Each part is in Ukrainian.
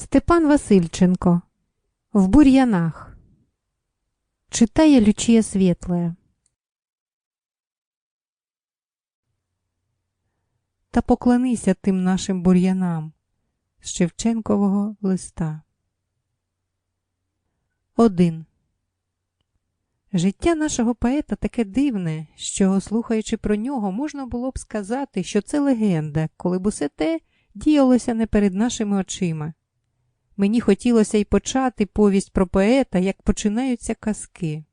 Степан Васильченко. В бур'янах. Читає Лючія Світлая. Та поклонися тим нашим бур'янам з Шевченкового листа. 1. Життя нашого поета таке дивне, що, слухаючи про нього, можна було б сказати, що це легенда, коли б усе те діялося не перед нашими очима. Мені хотілося й почати повість про поета, як починаються казки.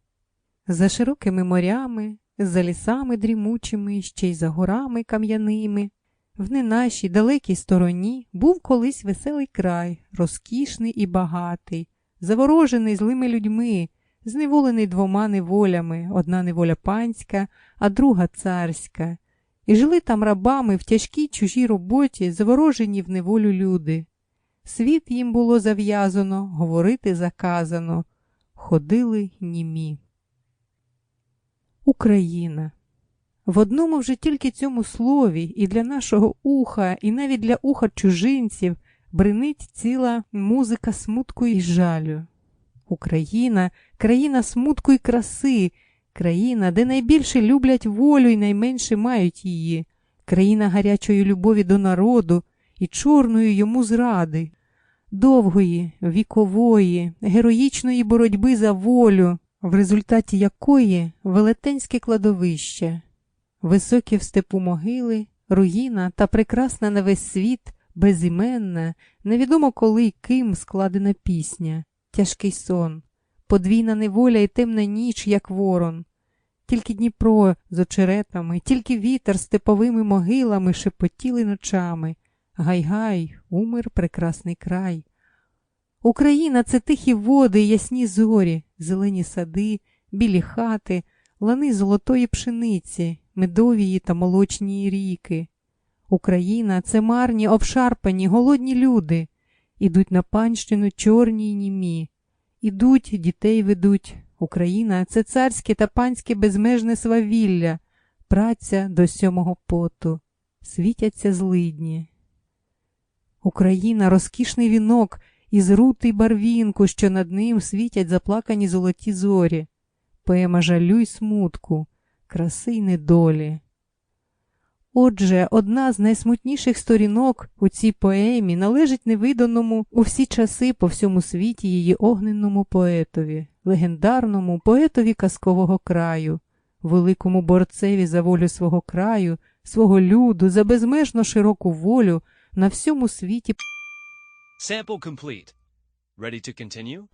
За широкими морями, за лісами дрімучими, ще й за горами кам'яними, в не нашій далекій стороні був колись веселий край, розкішний і багатий, заворожений злими людьми, зневолений двома неволями, одна неволя панська, а друга царська, і жили там рабами в тяжкій чужій роботі, заворожені в неволю люди. Світ їм було зав'язано, говорити заказано, ходили німі. Україна. В одному вже тільки цьому слові і для нашого уха, і навіть для уха чужинців бринить ціла музика смутку і жалю. Україна країна смутку і краси, країна, де найбільше люблять волю і найменше мають її, країна гарячої любові до народу і чорної йому зради, довгої, вікової, героїчної боротьби за волю, в результаті якої велетенське кладовище, високі в степу могили, руїна та прекрасна на весь світ, безіменна, невідомо коли й ким складена пісня, тяжкий сон, подвійна неволя і темна ніч, як ворон. Тільки Дніпро з очеретами, тільки вітер степовими могилами шепотіли ночами. Гай-гай, умер прекрасний край. Україна це тихі води, ясні зорі, зелені сади, білі хати, лани золотої пшениці, медовії та молочні ріки. Україна це марні, обшарпані, голодні люди. Ідуть на панщину чорні й німі. Ідуть, дітей ведуть. Україна це царське та панське безмежне свавілля, праця до сьомого поту, світяться злидні. Україна розкішний вінок із рути й барвінку, що над ним світять заплакані золоті зорі, поема жалю й смутку, краси й недолі. Отже, одна з найсмутніших сторінок у цій поемі належить невиданому у всі часи по всьому світі її огненному поетові, легендарному поетові казкового краю, великому борцеві за волю свого краю, свого люду, за безмежно широку волю на всьому світі. Sample complete. Ready to continue?